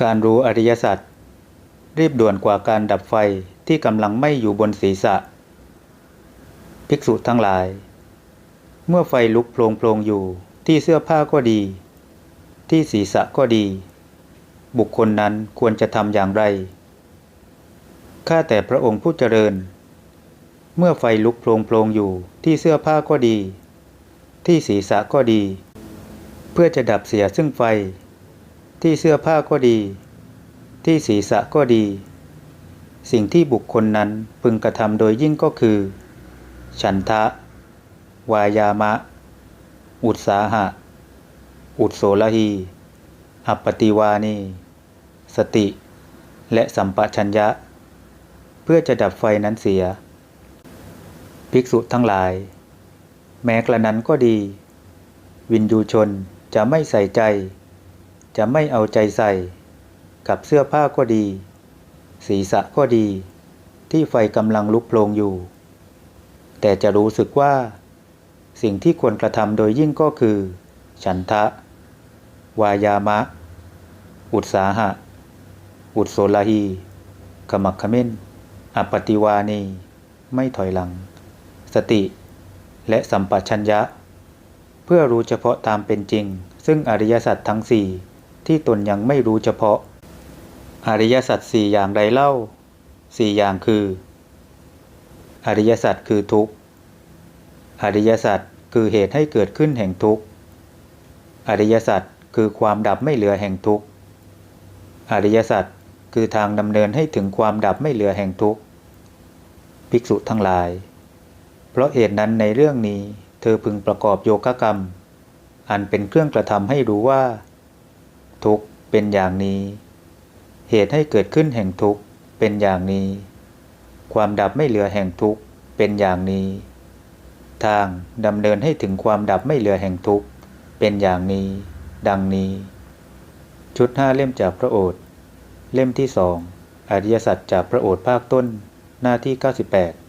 การรู้อริยสัจรีบด่วนกว่าการดับไฟที่กำลังไม้อยู่บนศีรษะ ภิกษุทั้งหลาย เมื่อไฟลุกโพลงโพลงอยู่ที่เสื้อผ้าก็ดี ที่ศีรษะก็ดี บุคคลนั้นควรจะทำอย่างไร ข้าแต่พระองค์ผู้เจริญ เมื่อไฟลุกโพลงโพลงอยู่ที่เสื้อผ้าก็ดี ที่ศีรษะก็ดี เพื่อจะดับเสียซึ่งไฟ ที่เสื้อผ้าก็ดี ที่ศีรษะก็ดี สิ่งที่บุคคลนั้นพึงกระทำโดยยิ่งก็คือ ฉันทะ วายามะ อุตสาหะ อุตโสลหีอัปปติวานี สติ และสัมปชัญญะ เพื่อจะดับไฟนั้นเสีย ภิกษุทั้งหลาย แม้กระนั้นก็ดี วินยูชนจะไม่ใส่ใจ จะไม่เอาใจใส่ กับเสื้อผ้าก็ดี ศีรษะก็ดี ที่ไฟกำลังลุกโพลงอยู่ แต่จะรู้สึกว่า สิ่งที่ควรกระทำโดยยิ่งก็คือ ฉันทะ วายามะ อุตสาหะ อุตโสลหีขมักเขม้นอปติวานี ไม่ถอยหลัง สติ และสัมปชัญญะ เพื่อรู้เฉพาะตามเป็นจริง ซึ่งอริยสัจทั้งสี่ ที่ตนยังไม่รู้เฉพาะ อริยสัจสี่อย่างใดเล่าสี่อย่างคือ อริยสัจคือทุกข์อริยสัจคือเหตุให้เกิดขึ้นแห่งทุกข์อริยสัจคือความดับไม่เหลือแห่งทุกข์อริยสัจคือทางดำเนินให้ถึงความดับไม่เหลือแห่งทุกข์ภิกษุทั้งหลาย เพราะเหตุนั้นในเรื่องนี้เธอพึงประกอบโยคะกรรม อันเป็นเครื่องกระทำให้รู้ว่า ทุกข์เป็นอย่างนี้ เหตุให้เกิดขึ้นแห่งทุกข์เป็นอย่างนี้ ความดับไม่เหลือแห่งทุกข์เป็นอย่างนี้ ทางดำเนินให้ถึงความดับไม่เหลือแห่งทุกข์เป็นอย่างนี้ ดังนี้ ชุดห้าเล่มจากพระโอษฐ์เล่มที่สองอริยสัจจากพระโอษฐ์ภาคต้นหน้าที่ 98